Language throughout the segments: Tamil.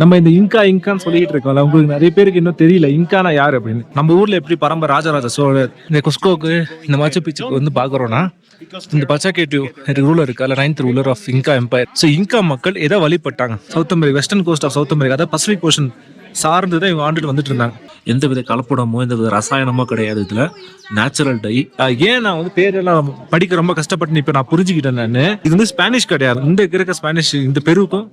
நம்ம இந்த இங்கா இங்கான்னு சொல்லிட்டு இருக்கோம்ல உங்களுக்கு நிறைய பேருக்கு இன்னும் தெரியல. இங்கானா யார் அப்படின்னு. நம்ம ஊர்ல எப்படி பரம்பரை ராஜராஜ சோழர் இந்த குஸ்கோக்கு இந்த மச்சு பிச்சுக்கு வந்து பாக்குறோம்னா இந்த பச்சாக்கேட்டு ரூலர் இருக்கு அல்ல ninth ruler of Inca empire so Inca மக்கள் எதை வழிபட்டாங்க? South America western coast of South America அதாவது பசிபிக் ஓஷன் சார்ந்து தான் இவங்க ஆண்டுட்டு வந்துட்டு இருந்தாங்க. எந்த வித கலப்படமோ எந்த வித ரசாயனமோ கிடையாது இதுல. நேச்சுரல் டை ஏன் நான் வந்து பேரெல்லாம் படிக்க ரொம்ப கஷ்டப்பட்டு இப்ப நான் புரிஞ்சுக்கிட்டேன் நான்? இது வந்து ஸ்பானிஷ் கிடையாது. இந்த இருக்க ஸ்பானிஷ் இந்த பெருவுக்கும்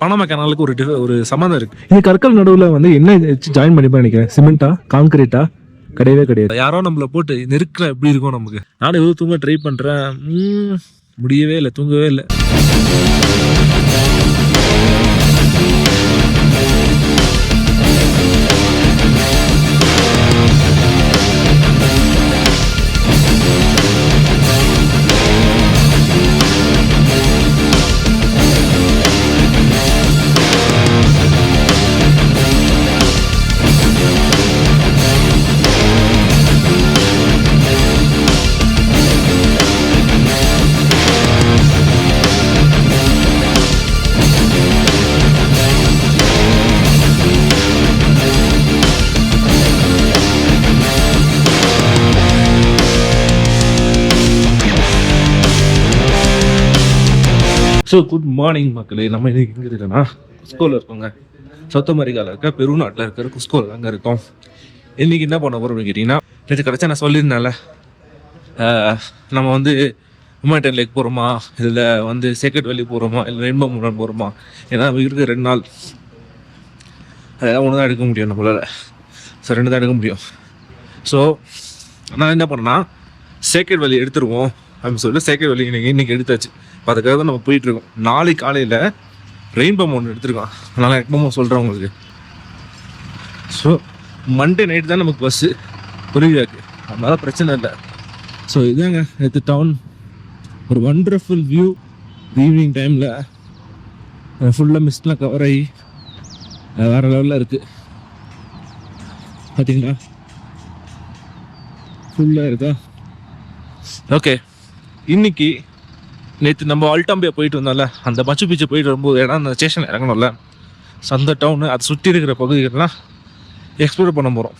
பனமா கனாலுக்கு ஒரு ஒரு சம்மந்தம் இருக்கு. இந்த கற்கள் நடுவுல வந்து என்ன ஜாயின் பண்ணி நினைக்கிறேன்? சிமெண்டா கான்கிரீட்டா கிடையவே கிடையாது. யாரோ நம்மள போட்டு நெருக்கில் எப்படி இருக்கும் நமக்கு? நானும் எவ்வளவு தூங்க ட்ரை பண்றேன். ம், முடியவே இல்லை தூங்கவே இல்லை. குட் மார்னிங் மக்களே நம்ம இன்னைக்கு எங்கே இருக்கோம்னா குஸ்கோவில் இருக்கோங்க. சவுத் அமெரிக்காவில் இருக்க பெருநாட்டில் இருக்கிற குஸ்கோவில் அங்கே இருக்கோம். இன்னைக்கு என்ன பண்ண போகிறோம் அப்படின்னு கேட்டிங்கன்னா நேற்று கிடச்சா நான் சொல்லியிருந்தேன்ல. நம்ம வந்து உமாட்டன் லேக் போகிறோமா இதில் வந்து சேக்கட் வேலி போகிறோமா இல்லை ரெயின்போ முன்னாள் போகிறோமா ஏன்னா இருக்க ரெண்டு நாள். அதெல்லாம் ஒன்று தான் எடுக்க முடியும் நம்மளால். ஸோ ரெண்டு தான் எடுக்க முடியும். ஸோ நான் என்ன பண்ணேன்னா சேக்கட் வேலி எடுத்துருவோம். அப்படின்னு சொல்லிட்டு செயற்கை வழி இன்னைக்கு இன்னைக்கு எடுத்தாச்சு. அதுக்காக தான் நம்ம போயிட்டு இருக்கோம் நாளைக்கு காலையில் ரெயின்போ ஒன்று எடுத்திருக்கோம் அதனால் எப்பமோ சொல்கிறேன் உங்களுக்கு. ஸோ மண்டே நைட்டு தான் நமக்கு பஸ்ஸு புரியுதாக்கு அதனால பிரச்சனை இல்லை. ஸோ இதாங்க நேற்று டவுன் ஒரு வண்டர்ஃபுல் வியூ ஈவினிங் டைமில் ஃபுல்லாக மிஸ்ட்லாம் கவர் ஆகி வேறு லெவலில் இருக்குது பார்த்தீங்களா ஃபுல்லாக இருக்கா? ஓகே இன்னைக்கு நேற்று நம்ம அல்டாம்பியா போயிட்டு வந்தோம்ல அந்த மச்சு பீச்சு போயிட்டு வரும்போது ஏன்னா அந்த ஸ்டேஷன் இறங்கணும்ல சந்த அந்த டவுனு அதை சுற்றி இருக்கிற பகுதிகள்லாம் எக்ஸ்ப்ளோர் பண்ண போகிறோம்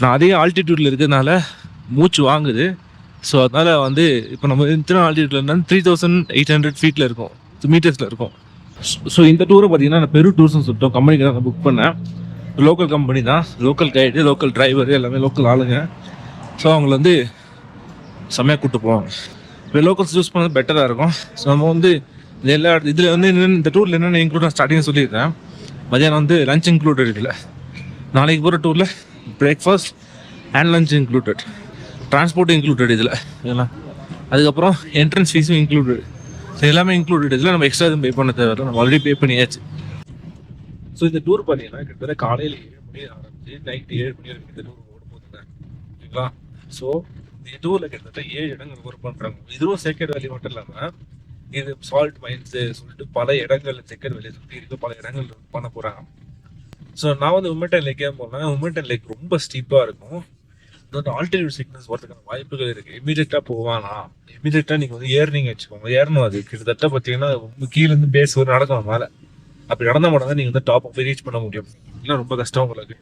நான் அதே ஆல்டிடியூட்டில் இருக்கிறதுனால மூச்சு வாங்குது. ஸோ அதனால் வந்து இப்போ நம்ம இத்தனை ஆல்டிடியூட்ல இருந்தால் த்ரீ தௌசண்ட் எயிட் ஹண்ட்ரட் ஃபீட்டில் இருக்கும் மீட்டர்ஸில் இருக்கும். ஸோ இந்த டூரை பார்த்தீங்கன்னா நான் பெரு டூர்ஸ்னு சொல்லிட்டோம் கம்பெனிக்கு தான் புக் பண்ணேன். லோக்கல் கம்பெனி தான் லோக்கல் கைடு லோக்கல் டிரைவர் எல்லாமே லோக்கல் ஆளுங்க. ஸோ அவங்கள வந்து செம்மையாக கூப்பிட்டு போவாங்க. லோக்கல்ஸ் யூஸ் பண்ணது பெட்டராக இருக்கும். ஸோ நம்ம வந்து இது எல்லா இடத்து இதில் வந்து என்னென்ன இந்த டூரில் என்னென்ன இன்க்ளூட் நான் ஸ்டார்டிங் சொல்லிடுறேன் மதியானம் வந்து லஞ்ச் இன்க்ளூடட் இல்லை. நாளைக்கு போகிற டூரில் breakfast and lunch included transport included இதில். இதெல்லாம் அதுக்கப்புறம் என்ட்ரன்ஸ் ஃபீஸும் இன்க்ளூடட் ஸோ எல்லாமே இன்க்ளூடட் இதில் நம்ம எக்ஸ்ட்ரா எதுவும் பே பண்ண தேவையில்ல. நம்ம ஆல்ரெடி பே பண்ணியாச்சு. ஸோ இந்த டூர் பார்த்தீங்கன்னா கிட்டத்தட்ட காலையில் ஏழு மணி ஆரம்பிச்சு நைட் ஏழு மணி வரைக்கும் இந்த டூர் ஓடும் போதுங்க ஓகேங்களா ஸோ இந்த டூரில் கிட்டத்தட்ட ஏழு இடங்கள் ஒர்க் பண்ணுறாங்க இதுவும் சேக்கட் வேலி மட்டும் இல்லாமல் இது சால்ட் மைன்ஸு சொல்லிட்டு பல இடங்கள் சேக்கட் வேலியை சுற்றி இருக்கு பல இடங்கள் பண்ண போகிறாங்க ஸோ நான் வந்து உமட்டன் லேக்கே போனேன். உமட்டன் லேக் ரொம்ப ஸ்டீப்பாக இருக்கும். இது வந்து ஆல்டிடியூட் சிக்னஸ் வரதுக்கான வாய்ப்புகள் இருக்குது இமீடியட்டாக போவானா? இமீடியட்டாக நீங்கள் வந்து ஏறினீங்க வச்சுக்கோங்க. ஏறணும் அது. கிட்டத்தட்ட பார்த்தீங்கன்னா கீழேருந்து பேஸ் ஒரு நடக்கணும் மேலே அப்படி நடந்த மட்டும் தான் நீங்கள் வந்து டாப் ஆஃப் ரீச் பண்ண முடியும். இல்லை ரொம்ப கஷ்டம் உங்களுக்கு.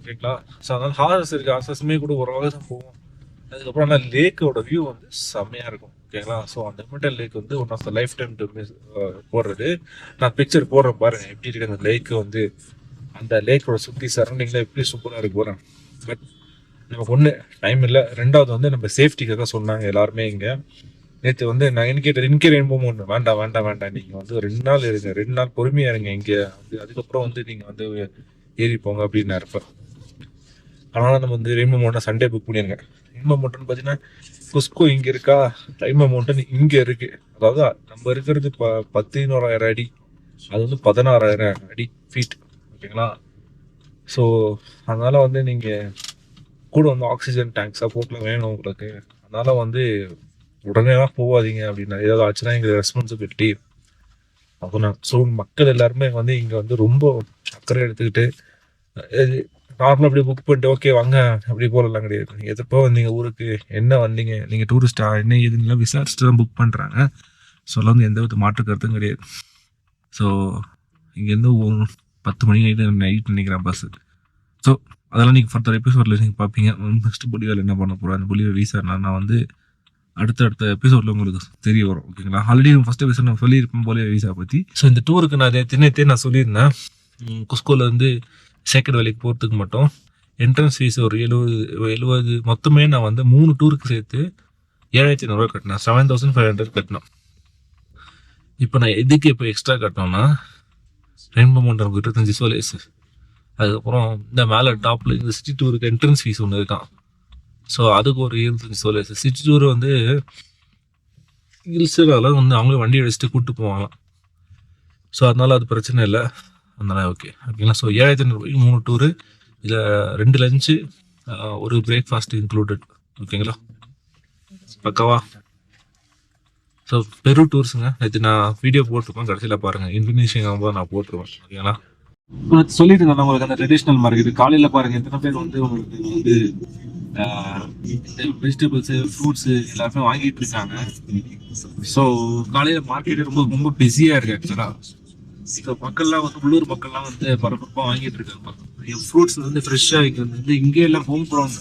ஓகேங்களா ஸோ அதனால் ஹாரஸ் இருக்குது ஹாரஸுமே கூட ஒரு தான் போகும் அதுக்கப்புறம் ஆனால் லேக்கோட வியூ வந்து செம்மையாக இருக்கும் ஓகேங்களா ஸோ அந்த மிட்டல் லேக் வந்து one of the life time to miss போடுறது. நான் பிக்சர் போடுறேன் பாருங்க எப்படி இருக்கு அந்த லேக்கு வந்து. அந்த லேக்கோட சுற்றி சரௌண்டிங்கில் எப்படி சூப்பராக இருக்கு போகிறேன் பட் நமக்கு ஒன்று டைம் இல்லை. ரெண்டாவது வந்து நம்ம சேஃப்டிக்காக தான் சொன்னாங்க எல்லாருமே இங்கே. நேற்று வந்து நான் என்ன இன்கேட்டர் இன்கே ரெயின்போ ஒன்று வேண்டாம் வேண்டாம் வேண்டாம். நீங்கள் வந்து ரெண்டு நாள் இருங்க ரெண்டு நாள் பொறுமையாக இருங்க இங்கே. வந்து அதுக்கப்புறம் வந்து நீங்கள் வந்து ஏறி போங்க அப்படின்னு இருப்பேன் அதனால் நம்ம வந்து ரெயின்போ ஒன்று சண்டே புக் பண்ணிருங்க. டைம் அமௌண்ட்னு பார்த்தீங்கன்னா குஸ்கோ இங்கே இருக்கா? டைம் அமௌண்ட்டுன்னு இங்கே இருக்குது அதாவது நம்ம இருக்கிறது ப பதினோராயிரம் அடி. அது வந்து பதினாறாயிரம் அடி ஃபீட் ஓகேங்களா ஸோ அதனால் வந்து நீங்கள் கூட வந்து ஆக்சிஜன் டேங்க் சப்போர்ட்லாம் வேணும் உங்களுக்கு. அதனால் வந்து உடனேலாம் போகாதீங்க அப்படின்னா ஏதாவது ஆச்சுன்னா எங்களுக்கு ரெஸ்பான்சிபிலிட்டி அப்போ நான் ஸோ மக்கள் எல்லாருமே வந்து இங்கே வந்து ரொம்ப அக்கறை எடுத்துக்கிட்டு நார்மலாக அப்படி புக் பண்ணிட்டு ஓகே வாங்க. அப்படி போகலாம் கிடையாது நீங்கள் எதப்போ வந்தீங்க ஊருக்கு? என்ன வந்தீங்க? நீங்கள் டூரிஸ்டா என்ன ஏதுன்னு விசாரிச்சுட்டு தான் புக் பண்ணுறாங்க ஸோ வந்து எந்த வித மாற்று கருத்தும் கிடையாது. ஸோ இங்கேருந்து பத்து மணி நைட்டு நைட் நினைக்கிறேன் பஸ்ஸு ஸோ அதெல்லாம் நீங்கள் ஃபர்தர் எபிசோடில் நீங்கள் பார்ப்பீங்க நெக்ஸ்ட் புலிவேல் என்ன பண்ண போகிறோம் அந்த பொலிவை வீசா நான் வந்து அடுத்தடுத்த எபிசோடில் உங்களுக்கு தெரிய வரும் ஓகேங்களா ஆல்ரெடி ஃபஸ்ட் எபிசோட் நான் சொல்லியிருப்பேன் போலியோ வீசா பற்றி ஸோ இந்த டூருக்கு நான் தினத்தே நான் சொல்லியிருந்தேன். குஸ்கோவில் வந்து இருந்து சேக்கட் வேலைக்கு போகிறதுக்கு மட்டும் என்ட்ரன்ஸ் ஃபீஸ் ஒரு எழுபது எழுபது மொத்தமே நான் வந்து மூணு டூருக்கு சேர்த்து ஏழாயிரத்தி ஐநூறுரூவா கட்டினேன். செவன் தௌசண்ட் ஃபைவ் ஹண்ட்ரட் கட்டினேன் இப்போ நான் எதுக்கு இப்போ எக்ஸ்ட்ரா கட்டினோன்னா ரெயின்போ மவுண்டன் இருபத்தஞ்சி சோலேஸ் அதுக்கப்புறம் இந்த மேலே டாப்பில் இந்த சிட்டி டூருக்கு என்ட்ரன்ஸ் ஃபீஸ் ஒன்று இருக்கான் ஸோ அதுக்கு ஒரு இருபத்தஞ்சி சோலேஸ் சிட்டி டூர் வந்து ஹில்ஸில் வந்து அவங்களே வண்டி அடிச்சுட்டு கூப்பிட்டு போவாங்களாம். ஸோ அதனால் அது பிரச்சனை இல்லை. அதனால் ஓகே ஓகேங்களா? ஸோ ஏழாயிரத்தி ஐநூறுபாய்க்கு மூணு டூரு இதில் ரெண்டு லஞ்சு ஒரு பிரேக்ஃபாஸ்ட் இன்க்ளூடட் ஓகேங்களா? பக்கவா? ஸோ பெரு டூர்ஸுங்க நேற்று நான் வீடியோ போட்டிருப்பேன். கடைசியில் பாருங்கள் இந்தோனேஷியா நான் போட்டிருவேன். ஓகேங்களா? சொல்லிட்டு இருந்தேன் உங்களுக்கு அந்த ட்ரெடிஷ்னல் மார்க்கெட் காலையில் பாருங்க. எத்தனை பேர் வந்து உங்களுக்கு வந்து வெஜிடபிள்ஸு ஃப்ரூட்ஸு எல்லாருமே வாங்கிட்டு இருக்காங்க. ஸோ காலையில் மார்க்கெட் ரொம்ப ரொம்ப பிஸியாக இருக்கு ஆக்சுவலாக ஸோ மக்கள்லாம் வந்து உள்ளூர் மக்கள்லாம் வந்து பரபரப்பாக வாங்கிட்டு இருக்காங்க. ஃப்ரூட்ஸ் வந்து ஃப்ரெஷ்ஷாக வைக்கிறது வந்து இங்கே எல்லாம் ஹோம் க்ரௌண்ட்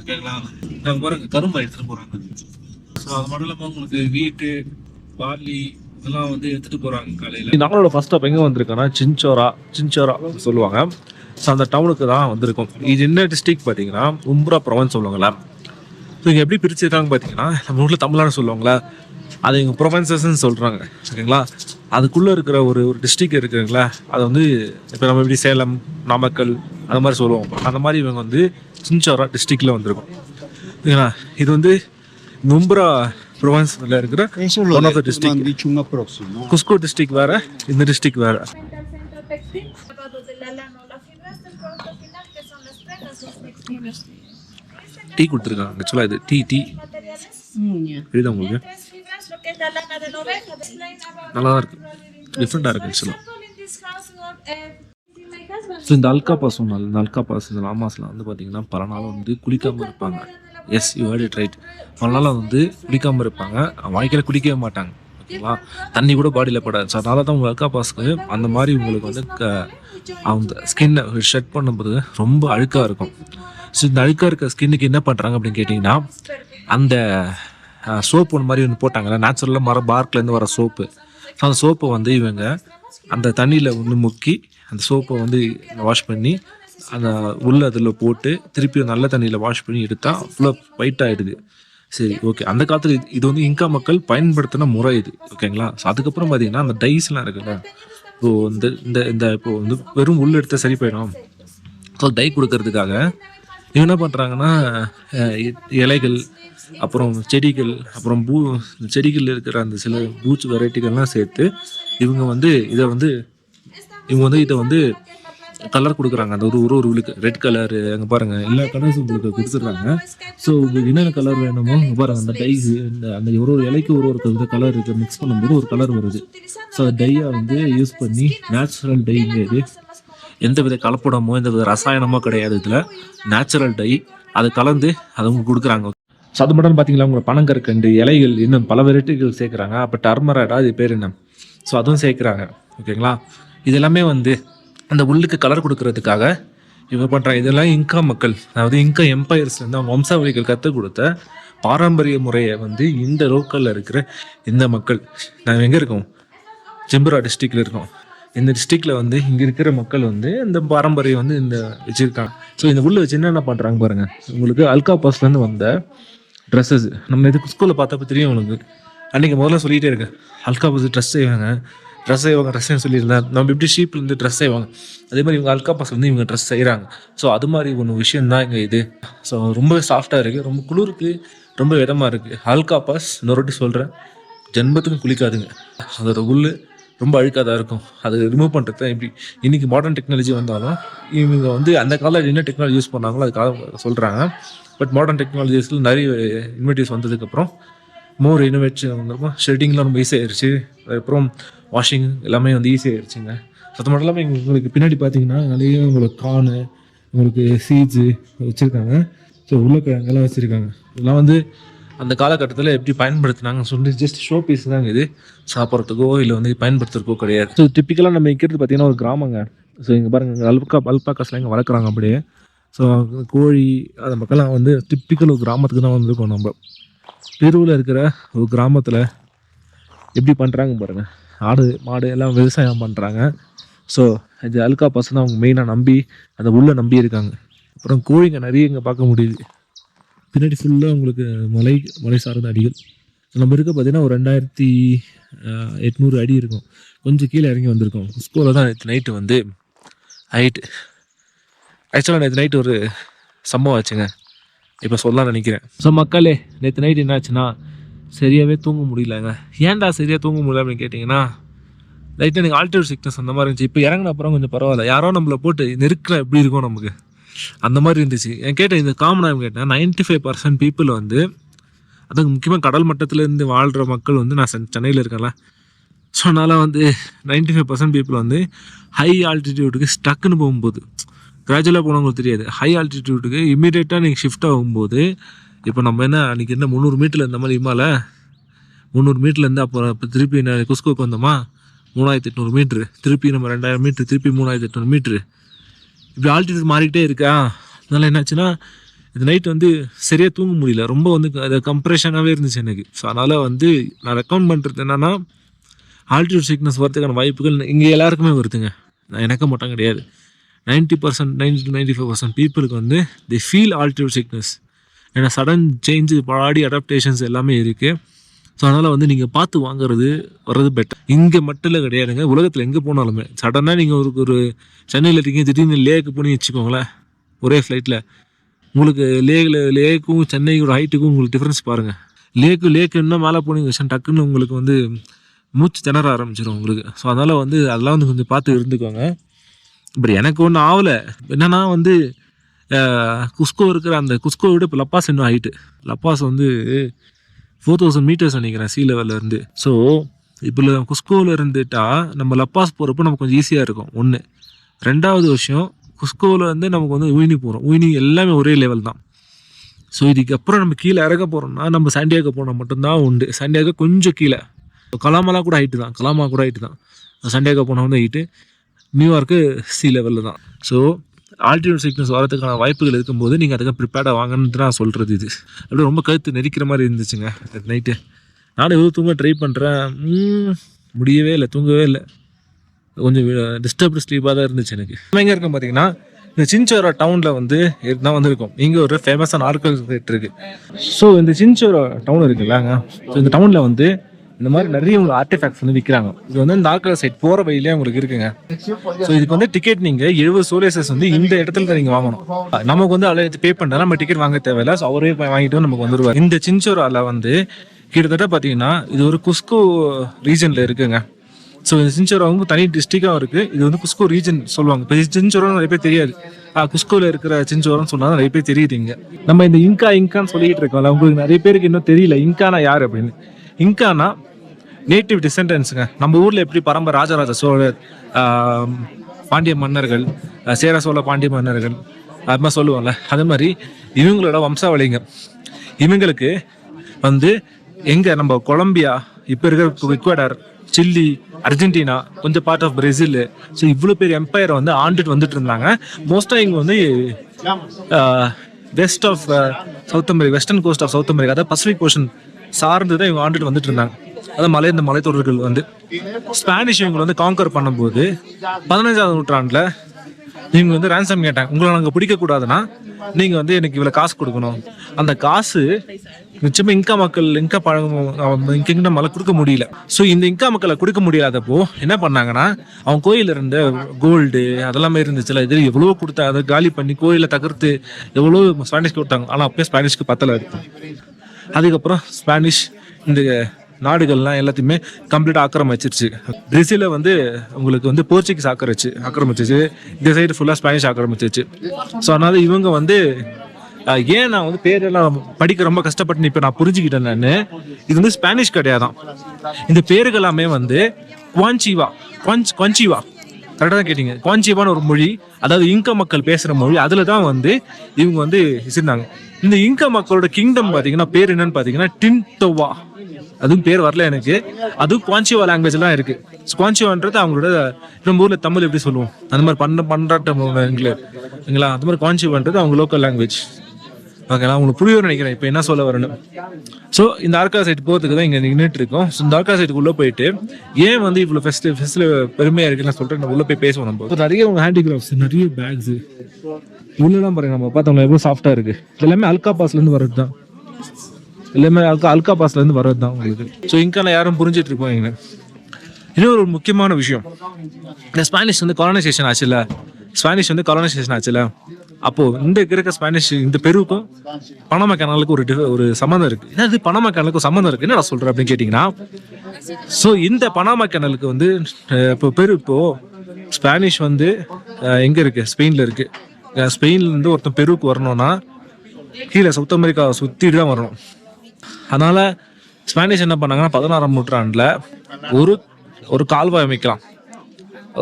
ஓகேங்களா நாங்கள் பாருங்க கரும்பு எடுத்துகிட்டு போகிறாங்க ஸோ அது மட்டும் இல்லாமல் உங்களுக்கு வீட்டு பார்லி இதெல்லாம் வந்து எடுத்துகிட்டு போகிறாங்க காலையில். நம்மளோட ஃபர்ஸ்ட் ஸ்டாப் எங்கே வந்திருக்கோன்னா சின்சோரா சின்சோரா சொல்லுவாங்க. ஸோ அந்த டவுனுக்கு தான் வந்திருக்கும். இது என்ன டிஸ்ட்ரிக் பார்த்தீங்கன்னா உம்ப்ரா ப்ரொவன்ஸ் சொல்லுவாங்களே ஸோ இங்கே எப்படி பிரிச்சிருக்காங்க பார்த்தீங்கன்னா நம்ம ஊரில் தமிழ்நாடு சொல்லுவாங்களே அது எங்கள் ப்ரொவன்சஸ்ன்னு சொல்கிறாங்க ஓகேங்களா அதுக்குள்ளே இருக்கிற ஒரு ஒரு டிஸ்ட்ரிக்ட் இருக்குங்களா? அது வந்து இப்போ நம்ம எப்படி சேலம் நாமக்கல் அந்த மாதிரி சொல்லுவோம். அந்த மாதிரி இவங்க வந்து சின்சோரா டிஸ்ட்ரிக்டில் வந்திருக்கோம். ஓகேங்களா இது வந்து மும்ப்ரா ப்ரொவன்ஸில் இருக்கிற one of the district. Cusco district வேறு இந்த டிஸ்ட்ரிக்ட் வேறு. டீ கொடுத்துருக்காங்க ஆக்சுவலாக இது டீ டீ புரியுதா உங்களுக்கு? நல்லா தான் இருக்கு. டிஃப்ரெண்ட்டாக இருக்கு ஆக்சுவலாக ஸோ இந்த அல்கா பாஸ் இந்த அல்கா பாஸ் இந்த லாமாஸ்லாம் வந்து பார்த்தீங்கன்னா பல நாள் வந்து குளிக்காமல் இருப்பாங்க. Yes you hate it right பல நாள் வந்து குளிக்காமல் இருப்பாங்க. வாழ்க்கையில் குளிக்கவே மாட்டாங்க. ஓகேங்களா தண்ணி கூட பாடியில் படாது. ஸோ அதனால தான் உங்கள் அல்கா பாஸ்க்கு அந்த மாதிரி உங்களுக்கு வந்து க அந்த ஸ்கின்னை ஷெட் பண்ணும்போது ரொம்ப அழுக்காக இருக்கும். ஸோ இந்த அழுக்காக இருக்க ஸ்கின்னுக்கு என்ன பண்ணுறாங்க அப்படின்னு கேட்டிங்கன்னா அந்த சோப்பு ஒன்று மாதிரி ஒன்று போட்டாங்கல்ல நேச்சுரலாக மர பார்க்லேருந்து வர சோப்பு. ஸோ அந்த சோப்பை வந்து இவங்க அந்த தண்ணியில் ஒன்று முக்கி அந்த சோப்பை வந்து வாஷ் பண்ணி அந்த உள்ள அதில் போட்டு திருப்பி நல்ல தண்ணியில் வாஷ் பண்ணி எடுத்தால் ஃபுல்லாக ஒயிட் ஆகிடுது சரி ஓகே அந்த காலத்தில் இது இது வந்து இங்கா மக்கள் பயன்படுத்தின முறை இது ஓகேங்களா ஸோ அதுக்கப்புறம் பார்த்தீங்கன்னா அந்த டைஸ்லாம் இருக்குல்ல இப்போ இந்த இந்த இந்த இப்போ வந்து வெறும் உள்ள எடுத்தால் சரி போயிடும். ஸோ டை கொடுக்கறதுக்காக இவங்க என்ன பண்ணுறாங்கன்னா இலைகள் அப்புறம் செடிகள் அப்புறம் பூ செடிகளில் இருக்கிற அந்த சில பூச்சி வெரைட்டிகள்லாம் சேர்த்து இவங்க வந்து இதை வந்து இவங்க வந்து இதை வந்து கலர் கொடுக்குறாங்க. அந்த ஒரு ஒரு ஒரு விழுக்கு ரெட் கலரு அங்கே பாருங்கள் எல்லா கலர்ஸும் உங்களுக்கு கொடுத்துட்றாங்க. ஸோ உங்களுக்கு என்னென்ன கலர் வேணுமோ அங்கே பாருங்கள் அந்த டை இந்த அந்த ஒரு ஒரு இலைக்கு ஒரு ஒரு கலர் இருக்குது மிக்ஸ் பண்ணும்போது ஒரு கலர் வருது. ஸோ அந்த டையை வந்து யூஸ் பண்ணி நேச்சுரல் டைங்க இது. எந்த வித கலப்படமோ எந்த வித ரசாயனமோ கிடையாது இதில். நேச்சுரல் டை அதை கலந்து அதை அவங்க கொடுக்குறாங்க. ஸோ அது மட்டும் பார்த்தீங்களா உங்களை பனங்கற்கண்டு இலைகள் இன்னும் பல வெரைட்டிகள் சேர்க்குறாங்க. அப்போ டர்மரடா இது பேர் என்ன? ஸோ அதுவும் சேர்க்குறாங்க. ஓகேங்களா? இது எல்லாமே வந்து அந்த உள்ளுக்கு கலர் கொடுக்கறதுக்காக இவங்க பண்ணுறாங்க இதெல்லாம் இங்கா மக்கள் அதாவது இங்கா எம்பையர்ஸ்லேருந்து அவங்க வம்சாவளிகள் கற்றுக் கொடுத்த பாரம்பரிய முறையை வந்து இந்த லோக்கலில் இருக்கிற இந்த மக்கள். நாங்கள் எங்கே இருக்கோம்? செம்புரா டிஸ்ட்ரிக்டில் இருக்கோம். இந்த டிஸ்ட்ரிக்டில் வந்து இங்கே இருக்கிற மக்கள் வந்து இந்த பாரம்பரியம் வந்து இந்த வச்சுருக்காங்க. ஸோ இந்த உள்ள வச்சு என்னென்ன பண்ணுறாங்க பாருங்கள் உங்களுக்கு அல்கா பாஸ்லேருந்து வந்த ட்ரெஸ்ஸஸ் நம்ம இதுக்கு ஸ்கூலில் பார்த்தப்ப தெரியும் உங்களுக்கு அன்றைக்கி முதல்ல சொல்லிகிட்டே இருக்கேன் அல்கா பாஸ் ட்ரெஸ் செய்வாங்க. ட்ரெஸ் செய்வாங்க ட்ரெஸ்ஸுன்னு சொல்லியிருந்தேன் நம்ம எப்படி ஷீப்லேருந்து ட்ரெஸ் செய்வாங்க. அதே மாதிரி இவங்க அல்கா பாஸ் வந்து இவங்க ட்ரெஸ் செய்கிறாங்க ஸோ அது மாதிரி ஒன்று விஷயம் தான் இங்கே இது. ஸோ ரொம்ப சாஃப்டாக இருக்குது ரொம்ப குளிருக்கு. ரொம்ப இடமா இருக்குது அல்கா பாஸ் இன்னொரு சொல்கிறேன் ஜென்மத்துக்கும் குளிக்காதுங்க. அதோட உள்ளு ரொம்ப அழுக்காக தான் இருக்கும். அதை ரிமூவ் பண்ணுறது தான் இன்றைக்கி மாடர்ன் டெக்னாலஜி வந்தாலும் இவங்க வந்து அந்த காலத்தில் என்ன டெக்னாலஜி யூஸ் பண்ணாங்களோ அதுக்காக சொல்கிறாங்க பட் மாடர்ன் டெக்னாலஜிஸில் நிறைய இன்வெர்டிவ்ஸ் வந்ததுக்கப்புறம் மோர் இனோவேஷன் வந்திருக்கும் ஷெட்டிங்லாம் ரொம்ப ஈஸியாகிடுச்சு அதுக்கப்புறம் வாஷிங் எல்லாமே வந்து ஈஸியாகிடுச்சுங்க அது மட்டும் இல்லாமல் எங்க- உங்களுக்கு பின்னாடி பார்த்தீங்கன்னா நிறைய உங்களுக்கு கார்னு உங்களுக்கு சீட்ஸு வச்சுருக்காங்க. ஸோ உருளைக்கிழங்கெல்லாம் வச்சுருக்காங்க. இதெல்லாம் வந்து அந்த காலகட்டத்தில் எப்படி பயன்படுத்தினாங்கன்னு சொல்லி ஜஸ்ட் ஷோ பீஸ் தாங்க இது. சாப்பிட்றதுக்கோ இல்லை வந்து பயன்படுத்துறதுக்கோ கிடையாது. ஸோ டிப்பிக்கலாக நம்ம இருக்கிறது பார்த்தீங்கன்னா ஒரு கிராமங்க. ஸோ இங்கே பாருங்கள் அல்பா அல்பக்கா அல்பாக்காஸ்லாம் இங்கே வளர்க்குறாங்க அப்படியே. ஸோ கோழி அந்த மக்கள்லாம் வந்து டிப்பிக்கல் ஒரு கிராமத்துக்கு தான் வந்திருக்கோம் நம்ம. தெருவில் இருக்கிற ஒரு கிராமத்தில் எப்படி பண்ணுறாங்க பாருங்கள் ஆடு மாடு எல்லாம் விவசாயம் பண்ணுறாங்க ஸோ இது அல்கா பசங்க அவங்க மெயினாக நம்பி அதை உள்ளே நம்பி இருக்காங்க. அப்புறம் கோழிங்க நிறைய இங்கே பார்க்க முடியுது. பின்னாடி ஃபுல்லாக உங்களுக்கு மலை மலை சார்ந்த அடிகள். நம்ம இருக்க பார்த்தீங்கன்னா ஒரு ரெண்டாயிரத்தி எட்நூறு அடி இருக்கும். கொஞ்சம் கீழே இறங்கி வந்திருக்கோம். ஸ்கூலில் தான் நேற்று நைட்டு வந்து ஹைட்டு ஆக்சுவலாக நேற்று நைட்டு ஒரு சம்பவம் ஆச்சுங்க. இப்போ சொல்லலாம் நினைக்கிறேன். ஸோ மக்களே நேற்று நைட் என்னாச்சுன்னா சரியாகவே தூங்க முடியலங்க. ஏன்டா சரியாக தூங்க முடியல அப்படின்னு கேட்டிங்கன்னா லைட்டாக எனக்கு ஆல்டர் சிக்னஸ் அந்த மாதிரி இருந்துச்சு. இப்போ இறங்கின அப்புறம் கொஞ்சம் பரவாயில்ல. யாரோ நம்மளை போட்டு நெருக்கில் எப்படி இருக்கும் நமக்கு? அந்த மாதிரி இருந்துச்சு. என் கேட்டேன் இந்த காமனாக கேட்டேன். நைன்டி ஃபைவ் பர்சன்ட் பீப்புள் வந்து அதுக்கு முக்கியமாக கடல் மட்டத்துலேருந்து வாழ்கிற மக்கள் வந்து நான் சென்- சென்னையில் இருக்கேன்ல. ஸோ அதனால் வந்து நைன்டி ஃபைவ் பர்சன்ட் பீப்புள் வந்து ஹை ஆல்டிடியூடுக்கு ஸ்டக்குன்னு போகும்போது கிராஜுவலாக போனவங்களுக்கு தெரியாது. ஹை ஆல்டிடியூடுக்கு இம்மிடியேட்டாக நீங்கள் ஷிஃப்ட் ஆகும்போது இப்போ நம்ம என்ன அன்றைக்கி என்ன முந்நூறு மீட்டரில் இந்த மாதிரி இமால முந்நூறு மீட்டர்லேருந்து அப்புறம் இப்போ திருப்பி என்ன குஸ்கோக்கு வந்தோமா? மூணாயிரத்தி எட்நூறு மீட்ரு திருப்பி நம்ம ரெண்டாயிரம் மீட்ரு திருப்பி மூணாயிரத்தி எட்நூறு மீட்ரு இப்படி ஆல்டிடியூட் மாறிக்கிட்டே இருக்கா? அதனால் என்னாச்சுன்னா இது நைட் வந்து சரியாக தூங்க முடியல. ரொம்ப வந்து அது கம்ப்ரெஷனாகவே இருந்துச்சு எனக்கு. ஸோ அதனால் வந்து நான் ரெக்கமெண்ட் பண்ணுறது என்னென்னா ஆல்டிடியூட் சிக்னஸ் வரதுக்கான வாய்ப்புகள் இங்கே எல்லாருக்குமே வருதுங்க. நான் எனக்கு மட்டும் கிடையாது. Ninety percent ninety ninety five percent பீப்புளுக்கு வந்து தி ஃபீல் ஆல்டிடியூட் சிக்னஸ் ஏன்னா சடன் சேஞ்சு பாடி அடாப்டேஷன்ஸ் எல்லாமே இருக்குது ஸோ அதனால் வந்து நீங்கள் பார்த்து வாங்குறது வர்றது பெட்டர் இங்கே மட்டும் இல்லை கிடையாதுங்க. உலகத்தில் எங்கே போனாலுமே சடனாக நீங்கள் ஒரு ஒரு சென்னையில் இருக்கீங்க திடீர்னு லேக்கு போனீங்க வச்சுக்கோங்களேன் ஒரே ஃப்ளைட்டில் உங்களுக்கு லேகில் லேக்கும் சென்னையோட ஹைட்டுக்கும் உங்களுக்கு டிஃப்ரென்ஸ் பாருங்கள் லேக்கு லேக்கு இன்னும் மேலே போனீங்க வச்சா டக்குன்னு உங்களுக்கு வந்து மூச்சு திணற ஆரம்பிச்சிடும் உங்களுக்கு. ஸோ அதனால் வந்து அதெல்லாம் வந்து கொஞ்சம் பார்த்து இருந்துக்கோங்க. பட் எனக்கு ஒன்றும் ஆகலை என்னன்னா வந்து குஸ்கோ இருக்கிற அந்த குஸ்கோ விட இப்போ லப்பாஸ் இன்னும் ஹைட்டு லப்பாஸ் வந்து ஃபோர் தௌசண்ட் மீட்டர்ஸ் நினைக்கிறேன் சி லெவல்லேருந்து ஸோ இப்போ குஸ்கோவில் இருந்துட்டா நம்ம லப்பாஸ் போகிறப்ப நமக்கு கொஞ்சம் ஈஸியாக இருக்கும். ஒன்று ரெண்டாவது விஷயம் குஸ்கோவில் வந்து நமக்கு வந்து உயினி போகிறோம் உயினி எல்லாமே ஒரே லெவல் தான். ஸோ இதுக்கப்புறம் நம்ம கீழே இறக்க போகிறோம்னா நம்ம சாண்டியாக போனால் மட்டும்தான் உண்டு. சாண்டியாக கொஞ்சம் கீழே. கலாமாலாம் கூட ஹைட்டு தான். கலாமா கூட ஹைட்டு தான். சண்டேக்கு போனால் வந்து ஹைட்டு நியூயார்க்கு சி லெவலில் தான். ஸோ ஆல்டிடியூட் சிக்னஸ் வரதுக்கான வாய்ப்புகள் இருக்கும்போது நீங்கள் அதுக்கு ப்ரிப்பேர்டாக வாங்கன்னு நான் சொல்கிறது இது. அப்படியே ரொம்ப கழுத்து நெரிக்கிற மாதிரி இருந்துச்சுங்க நைட்டு நானும் எவ்வளோ தூங்க ட்ரை பண்ணுறேன் முடியவே இல்லை தூங்கவே இல்லை. கொஞ்சம் டிஸ்டர்ப்டு ஸ்லீப்பாக தான் இருந்துச்சு எனக்கு. நம்ம எங்கே இருக்கோம் பார்த்தீங்கன்னா இந்த சின்சோரா டவுனில் வந்து தான் வந்திருக்கோம். இங்கே ஒரு ஃபேமஸான ஆர்கல் இருக்குது ஸோ இந்த சின்சோரா டவுன் இருக்குல்லங்க. ஸோ இந்த டவுனில் வந்து இந்த மாதிரி நிறைய உங்களுக்கு ஆர்டிஃபேக்ட்ஸ் வந்து விற்கிறாங்க இது வந்து இந்த சைட் போகிற வழியிலே உங்களுக்கு இருக்குங்க. ஸோ இதுக்கு வந்து டிக்கெட் நீங்கள் எழுபது சோலேசஸ் வந்து இந்த இடத்துல தான் நீங்கள் வாங்கணும். நமக்கு வந்து அலையத்து பே பண்ணால் நம்ம டிக்கெட் வாங்க தேவையில்ல. ஸோ அவரே வாங்கிட்டு வந்து நமக்கு வந்துருவார். இந்த சின்சோரால வந்து கிட்டத்தட்ட பார்த்தீங்கன்னா இது ஒரு குஸ்கோ ரீஜனில் இருக்குங்க. ஸோ இந்த சின்சோரா வந்து தனி டிஸ்ட்ரிக்டாக இருக்குது இது வந்து குஸ்கோ ரீஜன் சொல்லுவாங்க. இப்போ சின்சோரம் நிறைய பேர் தெரியாது. குஸ்கோவில் இருக்கிற சின்சோரான்னு சொன்னால் நிறைய பேர் தெரியுது இங்கே நம்ம இந்த இங்கா இங்கான்னு சொல்லிட்டு இருக்கோம்ல உங்களுக்கு நிறைய பேருக்கு இன்னும் தெரியல. இங்கானா யார் அப்படின்னு. இங்கானா நேட்டிவ் டிசெண்டன்ஸுங்க நம்ம ஊரில் எப்படி பரம்பரை ராஜராஜ சோழர் பாண்டிய மன்னர்கள் சேர சோழ பாண்டிய மன்னர்கள் அது மாதிரி சொல்லுவோம்ல. அது மாதிரி இவங்களோட வம்சாவளிங்க. இவங்களுக்கு வந்து எங்க நம்ம கொலம்பியா இப்போ இருக்கிற இக்வடார் சில்லி அர்ஜென்டினா கொஞ்சம் பார்ட் ஆஃப் பிரேசில் ஸோ இவ்வளோ பெரிய எம்பையரை வந்து ஆண்டுட்டு வந்துட்டு இருந்தாங்க. மோஸ்ட்டாக இங்கே வந்து west of South America western coast of South America அதாவது பசிபிக் ஓஷன் சார்ந்து தான் இவங்க ஆண்டுட்டு வந்துட்டு இருந்தாங்க அதாவது மலை இந்த மலைத்தொடர்கள் வந்து. ஸ்பானிஷ் இவங்க வந்து காங்கர் பண்ணும்போது பதினஞ்சாவது நூற்றாண்டில் இவங்க வந்து ரேன்சம் கேட்டாங்க. உங்களை நாங்கள் பிடிக்கக்கூடாதுன்னா நீங்கள் வந்து எனக்கு இவ்வளோ காசு கொடுக்கணும். அந்த காசு நிச்சயமாக இங்கா மக்கள் இங்கா பழம் கிங்டம் மேலே கொடுக்க முடியல. ஸோ இந்த இங்கா மக்களை கொடுக்க முடியாதப்போ என்ன பண்ணாங்கன்னா அவங்க கோயிலில் இருந்த கோல்டு அதெல்லாமே இருந்துச்சுல இது எவ்வளோ கொடுத்தா அதை காலி பண்ணி கோயிலை தகர்த்து எவ்வளோ ஸ்பானிஷ்க்கு கொடுத்தாங்க. ஆனால் அப்பயே ஸ்பானிஷ்க்கு பத்தலை அதுக்கப்புறம் ஸ்பானிஷ் இந்த நாடுகள்லாம் எல்லாத்தையுமே கம்ப்ளீட்டாக ஆக்கிரமிச்சிருச்சு. பிரேசில வந்து உங்களுக்கு வந்து போர்ச்சுகீஸ் ஆக்கிரமிச்சு ஆக்கிரமிச்சிச்சு. இந்த சைடு ஃபுல்லாக ஸ்பானிஷ் ஆக்கிரமிச்சிருச்சு ஸோ அதனால் இவங்க வந்து ஏன் நான் வந்து பேரெல்லாம் படிக்க ரொம்ப கஷ்டப்பட்டு இப்போ நான் புரிஞ்சுக்கிட்டேன் நான்? இது வந்து ஸ்பானிஷ் கிடையாதான். இந்த பேர்கள் எல்லாமே வந்து குவான்சிவா குவான்ச் குவான்சிவா கரெக்டாக தான் கேட்டீங்க. குவான்சியவான ஒரு மொழி அதாவது இங்க மக்கள் பேசுகிற மொழி அதில் தான் வந்து இவங்க வந்து இருந்தாங்க இந்த இங்க மக்களோட கிங்டம் பார்த்தீங்கன்னா பேர் என்னன்னு பார்த்தீங்கன்னா டின்டோவா. அதுவும் பேர் வரல எனக்கு. அதுவும் குவான்சிவா லாங்குவேஜ்லாம் இருக்குது இருக்கு. குவான்சிவான்றது அவங்களோட நம்ம ஊரில் தமிழ் எப்படி சொல்லுவோம்? அந்த மாதிரி பண்ண எங்களா. அந்த மாதிரி குவான்சிவான்றது அவங்க லோக்கல் லாங்குவேஜ் ஓகேங்களா உங்களுக்கு புரியும் நினைக்கிறேன். இப்போ என்ன சொல்ல வரணும் ஸோ இந்த ஆர்கா சைட் போகிறதுக்கு தான் இங்கே நின்றுட்டு இருக்கோம். ஸோ இந்த ஆர்கா சைட்டுக்கு உள்ளே போயிட்டு ஏன் வந்து இவ்வளோ ஃபெஸ்ட் ஃபெஸ்ட்டில் பெருமையாக இருக்குன்னு நான் சொல்லிட்டு நம்ம உள்ளே போய் பேசுவோம் நம்ம. இப்போ நிறைய ஹேண்டிகிராஃப்ட்ஸ் நிறைய பேக்ஸ் உள்ளெல்லாம் பாருங்க நம்ம பார்த்தோம்னா எவ்வளோ சாஃப்டாக இருக்குது எல்லாமே அல்கா பாஸ்லேருந்து வர்றது தான். எல்லாமே அல்கா அல்கா பாஸ்லேருந்து வர்றது தான் உங்களுக்கு. ஸோ இங்கால யாரும் புரிஞ்சிட்டு இருப்போம் எங்க இன்னொரு ஒரு முக்கியமான விஷயம். இந்த ஸ்பானிஷ் வந்து காலனைசேஷன் ஆச்சுல்ல ஸ்பானிஷ் வந்து காலனைசேஷன் ஆச்சுல்ல அப்போ இந்த இருக்க ஸ்பானிஷ் இந்த பெருவுக்கும் பனமா கேனலுக்கு ஒரு ஒரு சம்மந்தம் இருக்கு. என்னது பனமா கேனலுக்கு சம்மந்தம் இருக்கு? என்ன நான் சொல்றேன் அப்படின்னு கேட்டீங்கன்னா ஸோ இந்த பனாமா கேனலுக்கு வந்து இப்போ பெரு இப்போ ஸ்பானிஷ் வந்து எங்க இருக்கு? ஸ்பெயின்ல இருக்கு. ஸ்பெயின்ல இருந்து ஒருத்தன் பெருவுக்கு வரணும்னா கீழே சவுத் அமெரிக்கா சுத்திட்டு தான் வரணும். அதனால ஸ்பானிஷ் என்ன பண்ணாங்கன்னா பதினாறாம் நூற்றாண்டுல ஒரு ஒரு கால்வாய் அமைக்கலாம்.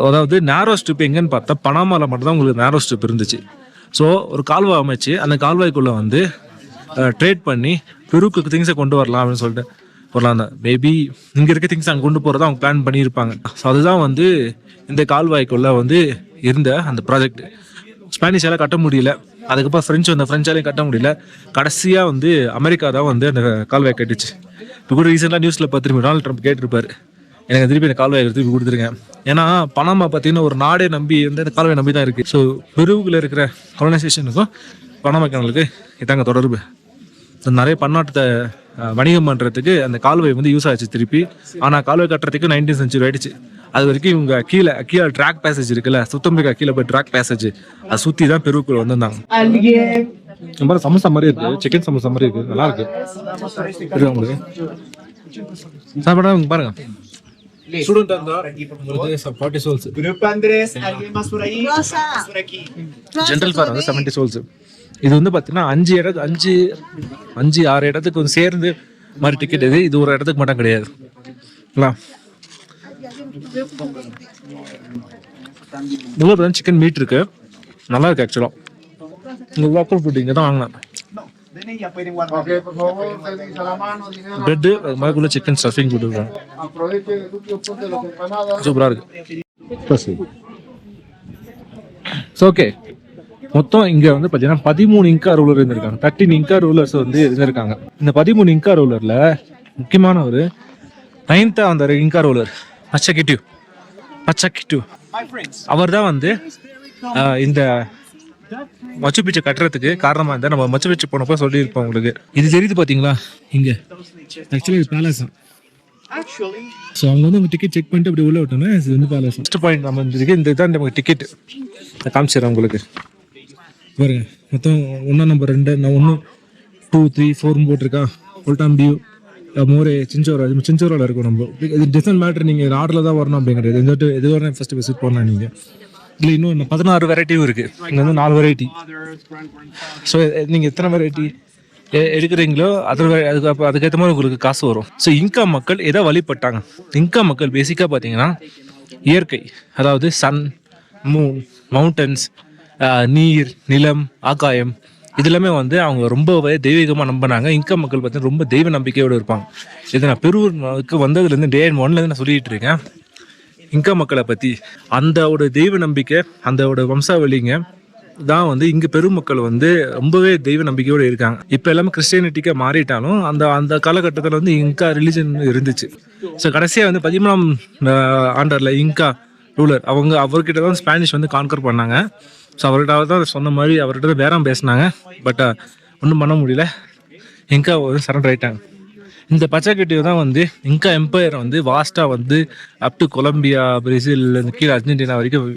அதாவது நேரோ ஸ்ட்ரிப் எங்கன்னு பார்த்தா பனாமாவில் மட்டும்தான் உங்களுக்கு நேரோ ஸ்ட்ரிப் இருந்துச்சு. ஸோ ஒரு கால்வாய் அமைச்சு அந்த கால்வாய்க்குள்ளே வந்து ட்ரேட் பண்ணி பெருக்கு திங்ஸை கொண்டு வரலாம் அப்படின்னு சொல்லிட்டு வரலாம் தான் மேபி இங்கே இருக்க திங்ஸ் அங்கே கொண்டு போகிறதா அவங்க பிளான் பண்ணியிருப்பாங்க. ஸோ அதுதான் வந்து இந்த கால்வாய்க்குள்ளே வந்து இருந்த அந்த ப்ராஜெக்ட் ஸ்பானிஷால் கட்ட முடியல. அதுக்கப்புறம் ஃப்ரெஞ்சு வந்த ஃப்ரெஞ்சாலையும் கட்ட முடியல. கடைசியாக வந்து அமெரிக்கா தான் வந்து அந்த கால்வாய் கட்டுச்சு. இப்போ கூட ரீசெண்டாக நியூஸில் பார்த்துருப்பீங்க டொனால்ட் ட்ரம்ப் கேட்டிருப்பாரு. எனக்கு திருப்பி இந்த கால்வாய் திருப்பி கொடுத்துருங்க. ஏன்னா பணமா பார்த்தீங்கன்னா ஒரு நாடே நம்பி வந்து அந்த கால்வாய் நம்பி தான் இருக்குது ஸோ பெருவுக்குள்ள இருக்கிற காலனைசேஷனுக்கும் பணமா கேனலுக்கு இதாங்க தொடர்பு. இந்த நிறைய பன்னாட்டு அஹ், வணிகம் பண்ணுறதுக்கு அந்த கால்வாய் வந்து யூஸ் ஆச்சு திருப்பி. ஆனால் கால்வாய் கட்டுறதுக்கு நைன்டீன் சென்ச்சுரி ஆயிடுச்சு. அது வரைக்கும் இவங்க கீழே கீழே ட்ராக் பேசேஜ் இருக்குல்ல சுத்தம்பிக்கா கீழே போய் ட்ராக் பேசேஜ் அதை சுற்றி தான் பெருவுக்குள்ள வந்திருந்தாங்க. இந்த மாதிரி சமோசா மாதிரி இருக்கு சிக்கன் சமோசா மாதிரி இருக்கு நல்லா இருக்கு. இருக்கு உங்களுக்கு? சாப்பிடா பாருங்க. ஸ்டூடெண்ட் இருந்தா உங்களுக்கு forty soles Grupo Andrés, ¿alguien más por ahí? Rosa. Por aquí. General for வந்து செவன்டி சோல்ஸ் இது வந்து பார்த்தீங்கன்னா அஞ்சு இடத்து அஞ்சு அஞ்சு ஆறு இடத்துக்கு வந்து சேர்ந்து மாதிரி டிக்கெட் இது இது ஒரு இடத்துக்கு மட்டும் கிடையாது இவ்வளோ சிக்கன் மீட் இருக்கு நல்லா இருக்கு ஆக்சுவலாக இந்த லோக்கல் ஃபுட் இங்கே தான் வாங்கினேன் பிரெட்டு அது மாதிரிக்குள்ள சிக்கன் ஸ்டஃபிங் empanadas. சூப்பராக இருக்கு ஸோ ஓகே மொத்தம் இங்க வந்து பார்த்தீங்கன்னா பதிமூணு இங்கா ரூலர் இருந்திருக்காங்க தேர்ட்டின் இங்கா ரூலர்ஸ் வந்து இருந்திருக்காங்க இந்த பதிமூணு இங்கா ரூலர்ல முக்கியமான ஒரு நைன்த்தா வந்தார் இங்கா ரூலர் My friends, அவர் தான் வந்து இந்த மச்சு பிச்சு கட்டுறதுக்கு காரணமா இருந்தா நம்ம மச்சு பிச்சு போனப்போ சொல்லியிருப்போம் உங்களுக்கு. இது தெரியுது பாத்தீங்களா? இங்க. ஆக்சுவலி இது பேலஸ் ஸோ அவங்க வந்து டிக்கெட் செக் பண்ணிட்டு அப்படி உள்ள விட்டோம்னா இது வந்து பேலஸ் ஃபஸ்ட் பாயிண்ட் நம்ம இருக்கு. இந்த தான் நமக்கு டிக்கெட் காமிச்சிடறேன் உங்களுக்கு. பாருங்க. மொத்தம் ஒன்றா நம்பர் ரெண்டு நான் ஒன்று டூ த்ரீ ஃபோர்னு போட்டிருக்கா. ஃபுல்டாம் வியூ மோரே சிஞ்சோரா சிஞ்சோராவில் இருக்கும் நம்ம. இது டிசன் மேட்ரு நீங்கள் ஆர்டரில் தான் வரணும் அப்படிங்கிறது. எந்த எது வரணும் ஃபஸ்ட்டு விசிட் பண்ணலாம் நீங்கள் இல்லை இன்னும் பதினாறு வெரைட்டியும் இருக்குது இங்கே வந்து நாலு வெரைட்டி ஸோ நீங்கள் எத்தனை வெரைட்டி எடுக்கிறீங்களோ அது அதுக்கு அப்போ அதுக்கேற்ற மாதிரி உங்களுக்கு காசு வரும். ஸோ இன்கா மக்கள் எதை வழிபட்டாங்க? இன்கா மக்கள் பேசிக்காக பார்த்தீங்கன்னா இயற்கை அதாவது சன் மூன் மவுண்டன்ஸ் நீர் நிலம் ஆகாயம் இதெல்லாமே வந்து அவங்க ரொம்பவே தெய்வீகமாக நம்பினாங்க. இன்கா மக்கள் பார்த்தீங்கன்னா ரொம்ப தெய்வ நம்பிக்கையோடு இருப்பாங்க. இதை நான் பெருவூருக்கு வந்ததுலேருந்து டே அண்ட் ஒன்லேருந்து நான் சொல்லிகிட்டு இருக்கேன். இங்கா மக்களை பற்றி அந்தோட தெய்வ நம்பிக்கை அந்தோட வம்சாவளிங்க தான் வந்து இங்கே பெருமக்கள் வந்து ரொம்பவே தெய்வ நம்பிக்கையோடு இருக்காங்க. இப்போ எல்லாமே கிறிஸ்டியானிட்டிக்காக மாறிட்டாலும் அந்த அந்த காலகட்டத்தில் வந்து இங்கா ரிலிஜன் இருந்துச்சு. ஸோ கடைசியாக வந்து பதிமூணாம் ஆண்டரில் இங்கா ரூலர் அவங்க அவர்கிட்ட தான் ஸ்பானிஷ் வந்து கான்கர் பண்ணாங்க. ஸோ அவர்கிட்ட தான் சொன்ன மாதிரி அவர்கிட்ட தான் பேரம் பேசினாங்க. பட் ஒன்றும் பண்ண முடியல. இங்கா சரண்டர் ஆயிட்டாங்க. இந்த பச்சைக்கட்டி தான் வந்து இங்கா எம்பையர் வந்து வாஸ்டா வந்து அப் டு கொலம்பியா பிரேசில் இந்த கீழே அர்ஜென்டினா வரைக்கும்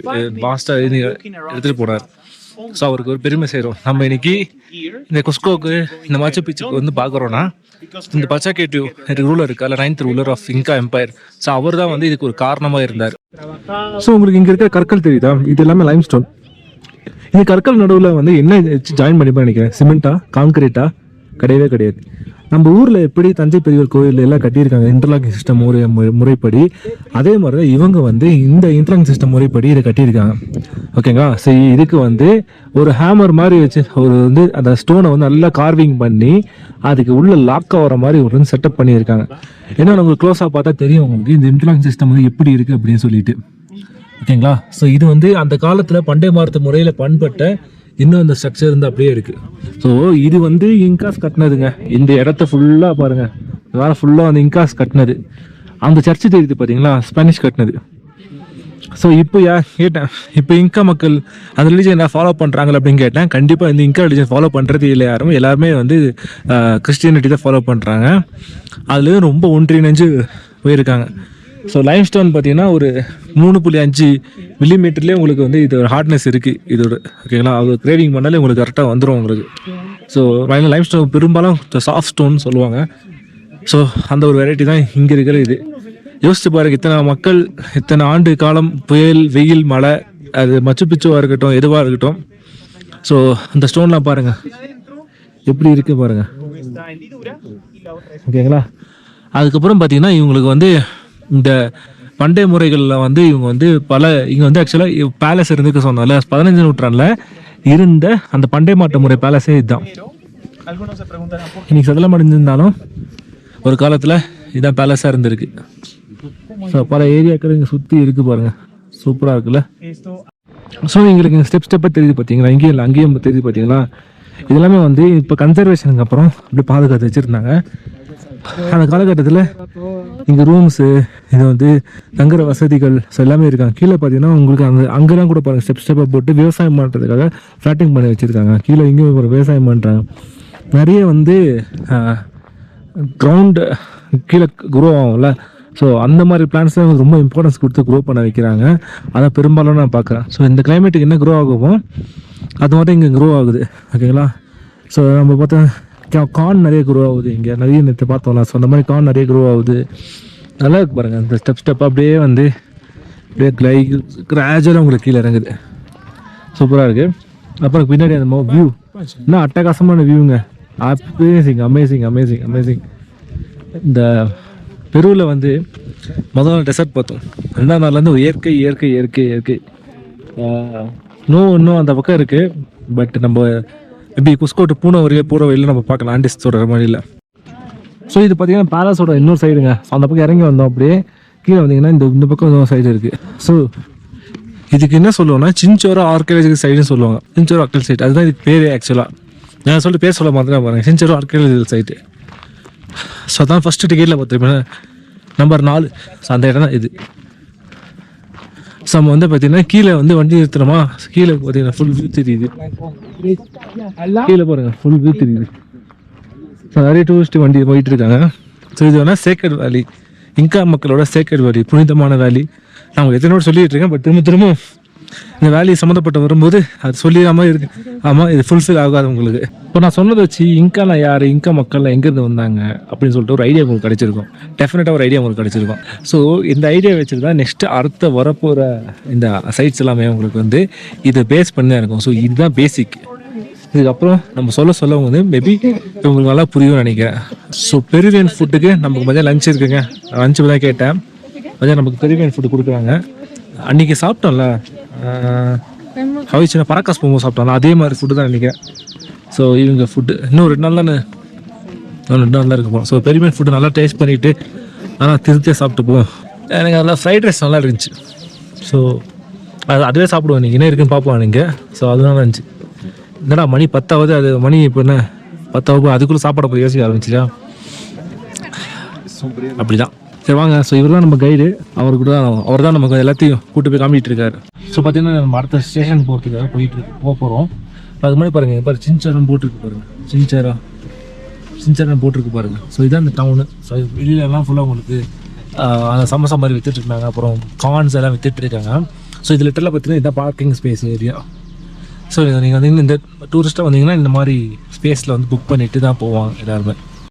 வாஸ்டா எடுத்துட்டு போனார். ஸோ அவருக்கு ஒரு பெருமை செய்கிறோம் நம்ம இன்னைக்கு இந்த கொஸ்கோக்கு இந்த மச்சு பிச்சுக்கு வந்து பார்க்குறோன்னா இந்த பச்சாக்கேட்டு ரூலர் இருக்கா? இல்லை ninth ruler of Inca empire so அவர் தான் வந்து இதுக்கு ஒரு காரணமாக இருந்தார். ஸோ உங்களுக்கு இங்கே இருக்கிற கற்கள் தெரியுதா? இது எல்லாமே லைம் ஸ்டோன் இந்த கற்கள் நடுவில் வந்து என்ன ஜாயின் பண்ணி நினைக்கிறேன்? சிமெண்ட்டா கான்கிரீட்டா கிடையவே கிடையாது. நம்ம ஊரில் எப்படி தஞ்சை பெரியவர் கோயில் எல்லாம் கட்டியிருக்காங்க இன்டர்லாக்கிங் சிஸ்டம் முறை முறை- முறைப்படி அதே மாதிரி தான் இவங்க வந்து இந்த இன்டர்லாக்கிங் சிஸ்டம் முறைப்படி இதை கட்டியிருக்காங்க. ஓகேங்களா சரி இதுக்கு வந்து ஒரு ஹேமர் மாதிரி வச்சு ஒரு வந்து அந்த ஸ்டோனை வந்து நல்லா கார்விங் பண்ணி அதுக்கு உள்ள லாக் ஆகிற மாதிரி ஒரு செட்டப் பண்ணியிருக்காங்க. ஏன்னா உங்களுக்கு க்ளோஸாக பார்த்தா தெரியும் உங்களுக்கு இந்த இன்டர்லாக்கிங் சிஸ்டம் வந்து எப்படி இருக்குது அப்படின்னு சொல்லிட்டு. ஓகேங்களா ஸோ இது வந்து அந்த காலத்தில் பண்டைய மாறுத்த முறையில் பண்பட்ட இன்னும் அந்த ஸ்ட்ரக்சர் வந்து அப்படியே இருக்குது ஸோ இது வந்து இன்காஸ் கட்டினதுங்க. இந்த இடத்த ஃபுல்லாக பாருங்கள் வேறு ஃபுல்லாக அந்த இன்காஸ் கட்டினது. அந்த சர்ச்சு தெரியுது பார்த்தீங்களா ஸ்பானிஷ் கட்டினது. ஸோ இப்போ யா கேட்டேன். இப்போ இன்கா மக்கள் அந்த ரிலிஜன் ஃபாலோ பண்ணுறாங்களா அப்படின்னு கேட்டேன். கண்டிப்பாக இந்த இன்கா ரிலீஜன் ஃபாலோ பண்ணுறது இல்லை யாரும். எல்லாருமே வந்து கிறிஸ்டியானிட்டி தான் ஃபாலோ பண்ணுறாங்க அதுலேயும் ரொம்ப ஒன்றிணைஞ்சு போயிருக்காங்க. ஸோ லைம் ஸ்டோன் பார்த்தீங்கன்னா ஒரு மூணு புள்ளி அஞ்சு மில்லிமீட்டர்லேயே உங்களுக்கு வந்து இது ஒரு ஹார்ட்னஸ் இருக்குது இதோட ஓகேங்களா அது கிரேவிங் பண்ணாலே உங்களுக்கு கரெக்டாக வந்துடும் உங்களுக்கு. ஸோ லைம் ஸ்டோன் பெரும்பாலும் சாஃப்ட் ஸ்டோன் சொல்லுவாங்க. ஸோ அந்த ஒரு வெரைட்டி தான் இங்கே இருக்கிற இது. யோசிச்சு பாருங்க இத்தனை மக்கள் இத்தனை ஆண்டு காலம் புயல் வெயில் மழை அது மச்சு பிச்சுவாக இருக்கட்டும் எதுவாக இருக்கட்டும். ஸோ அந்த ஸ்டோன்லாம் பாருங்க. எப்படி இருக்கு பாருங்க. ஓகேங்களா அதுக்கப்புறம் பார்த்தீங்கன்னா இவங்களுக்கு வந்து இந்த பண்டைய முறைகளில் வந்து இவங்க வந்து பல இங்கே வந்து ஆக்சுவலாக பேலஸ் இருந்துக்க சொன்னால பதினஞ்சு நூற்றாண்டில் இருந்த அந்த பண்டை மாட்டு முறை பேலஸே இதுதான். இன்னைக்கு சதலம் அடைஞ்சிருந்தாலும் ஒரு காலத்தில் இதுதான் பேலஸாக இருந்திருக்கு. ஸோ பல ஏரியாக்கள் இங்கே சுற்றி இருக்கு பாருங்க. சூப்பராக இருக்குல்ல? ஸோ எங்களுக்கு ஸ்டெப் ஸ்டெப்பாக தெரியுது பார்த்தீங்களா இங்கேயும் இல்லை அங்கேயும் தெரியுது பார்த்தீங்களா இதெல்லாமே வந்து இப்போ கன்சர்வேஷனுக்கு அப்புறம் அப்படி பாதுகாத்து வச்சுருந்தாங்க. அந்த காலகட்டத்தில் இங்கே ரூம்ஸு இது வந்து தங்குற வசதிகள் ஸோ எல்லாமே இருக்காங்க. கீழே பார்த்தீங்கன்னா உங்களுக்கு அந்த அங்கெல்லாம் கூட பாருங்கள் ஸ்டெப் ஸ்டெப்பாக போட்டு விவசாயம் பண்ணுறதுக்காக ஃப்ளாட்டிங் பண்ணி வச்சுருக்காங்க. கீழே இங்கேயும் ஒரு விவசாயம் பண்ணுறாங்க நிறைய வந்து கிரவுண்டு கீழே குரோ ஆகும்ல. ஸோ அந்த மாதிரி பிளான்ஸ் தான் ரொம்ப இம்பார்ட்டன்ஸ் கொடுத்து க்ரோ பண்ண வைக்கிறாங்க. அதை பெரும்பாலும் நான் பார்க்குறேன். ஸோ இந்த கிளைமேட்டுக்கு என்ன க்ரோ ஆகுமோ அது மட்டும் இங்கே க்ரோ ஆகுது. ஓகேங்களா ஸோ நம்ம பார்த்தா கார்ன் நிறைய க்ரோ ஆகுது இங்கே நிறைய நேற்று பார்த்தோம்ல ஸோ அந்த மாதிரி கார்ன் நிறைய க்ரோ ஆகுது நல்லா இருக்கு பாருங்கள் இந்த ஸ்டெப் ஸ்டெப் அப்படியே வந்து அப்படியே கிளை கிராஜுவலாக உங்களுக்கு கீழே இறங்குது. சூப்பராக இருக்குது அப்புறம் பின்னாடி அந்த வியூ என்ன அட்டகாசமான வியூங்க அமேசிங் அமேசிங் அமேசிங் அமேசிங் இந்த பெருவில் வந்து முதல் நாள் டெசர்ட் பார்த்தோம். ரெண்டாம் நாள்லேருந்து ஒரு இயற்கை இயற்கை இயற்கை இயற்கை. இன்னும் இன்னும் அந்த பக்கம் இருக்குது பட் நம்ம மேபி குஸ்கோட்டு பூனை வரையும் பூர வழியில் நம்ம பார்க்கலாம். ஆண்டிஸோட மாதிரியில் ஸோ இது பார்த்தீங்கன்னா பேலஸோட இன்னொரு சைடுங்க ஸோ அந்த பக்கம் இறங்கி வந்தோம் அப்படியே. கீழே வந்தீங்கன்னா இந்த இந்த பக்கம் இன்னொரு சைடு இருக்குது ஸோ இதுக்கு என்ன சொல்லுவோம்னா சின்சோரா ஆர்கியாலஜிக்கல் சைடுன்னு சொல்லுவாங்க. சின்சோரா ஆர்கியல் சைட் அதுதான் இதுக்கு பேர் ஆக்சுவலாக நான் சொல்லிட்டு பேர் சொல்ல மாதிரி பாருங்க. சின்சோரா ஆர்கியாலஜிக்கல் சைட்டு ஸோ அதான் ஃபஸ்ட்டு டிக்கெட்டில் பார்த்துருப்பேன் நம்பர் நாலு. ஸோ அந்த இடம் தான் இது. ஸோ நம்ம வந்து பார்த்தீங்கன்னா கீழே வந்து வண்டி நிறுத்துறோமா கீழே பார்த்தீங்கன்னா ஃபுல் வியூ தெரியுது. கீழே பாருங்க ஃபுல் வியூ தெரியுது. நிறைய டூரிஸ்ட் வண்டி போயிட்டு இருக்காங்க. ஸோ இது வேணால் சேக்கட் வேலி இங்கா மக்களோட சேக்கட் வேலி புனிதமான வேலி நான் எத்தனை வாட்டி சொல்லிட்டு இருக்கேன் பட் திரும்ப திரும்ப இந்த வேலையை சம்மந்தப்பட்ட வரும்போது அது சொல்லிடாம இருக்கு. ஆமாம் இது ஃபுல்ஃபில் ஆகாது உங்களுக்கு. இப்போ நான் சொன்னதை வச்சு இன்காலாம் யார் இன்கா மக்கள்லாம் எங்கேருந்து வந்தாங்க அப்படின்னு சொல்லிட்டு ஒரு ஐடியா உங்களுக்கு கிடைச்சிருக்கும். டெஃபினட்டாக ஒரு ஐடியா உங்களுக்கு கிடைச்சிருக்கும். ஸோ இந்த ஐடியா வச்சுட்டு தான் நெக்ஸ்ட்டு அடுத்த வரப்போகிற இந்த சைட்ஸ் எல்லாமே உங்களுக்கு வந்து இதை பேஸ் பண்ணி தான் இருக்கும். ஸோ இதுதான் பேசிக் இதுக்கப்புறம் நம்ம சொல்ல சொல்ல வந்து மேபி உங்களுக்கு நல்லா புரியும்னு நினைக்கிறேன். ஸோ பெருவியன் ஃபுட்டுக்கு நமக்கு மதியம் லஞ்ச் இருக்குங்க. லஞ்சு தான் கேட்டேன். மதியம் நமக்கு பெருவியன் ஃபுட்டு கொடுக்குறாங்க. அன்றைக்கி சாப்பிட்டோம்ல. ஹவிச்சின பரக்காஸ் போகும்போது சாப்பிட்டாங்க அதே மாதிரி ஃபுட்டு தான் நினைக்கிறேன். ஸோ இவங்க ஃபுட்டு இன்னும் ரெண்டு நாள் தானே? இன்னும் ரெண்டு நாள் தான் இருக்க போகிறோம் ஸோ பெருமையான ஃபுட்டு நல்லா டேஸ்ட் பண்ணிவிட்டு ஆனால் திருப்தியாக சாப்பிட்டு போவோம் எனக்கு அதெல்லாம் ஃப்ரைட் ரைஸ் நல்லா இருந்துச்சு. ஸோ அது அதுவே சாப்பிடுவோம் நீங்கள் என்ன இருக்குன்னு பார்ப்போம் நீங்கள் ஸோ அதனால இருந்துச்சு. என்னடா மணி பத்தாவது? அது மணி இப்போ என்ன? பத்தாவது அதுக்குள்ளே சாப்பாடை போய் யோசிக்க ஆரம்பிச்சிச்சா அப்படிதான். சரி வாங்க. ஸோ இவர் தான் நம்ம கைடு அவர் கூட அவர் தான் நமக்கு எல்லாத்தையும் கூட்டு போய் காமிட்டு இருக்காரு. ஸோ பார்த்தீங்கன்னா நம்ம அடுத்த ஸ்டேஷன் போகிறதுக்காக போயிட்டு இருக்கு போக போகிறோம் அது மாதிரி பாருங்க பாரு சின்சரம் போட்டிருக்கு பாருங்க. சின்சரா சின்சரன் போட்டிருக்கு பாருங்க. ஸோ இதுதான் இந்த டவுனு ஸோ வெளியிலலாம் ஃபுல்லாக உங்களுக்கு அந்த சமோசா மாதிரி வித்துட்டு அப்புறம் கார்ன்ஸ் எல்லாம் வித்துட்டு இருக்காங்க. ஸோ இது லிட்டரில் பார்த்தீங்கன்னா இதான் பார்க்கிங் ஸ்பேஸ் ஏரியா ஸோ நீங்கள் வந்து இந்த டூரிஸ்ட்டாக வந்தீங்கன்னா இந்த மாதிரி ஸ்பேஸில் வந்து புக் பண்ணிட்டு தான் போவாங்க எல்லாருமே.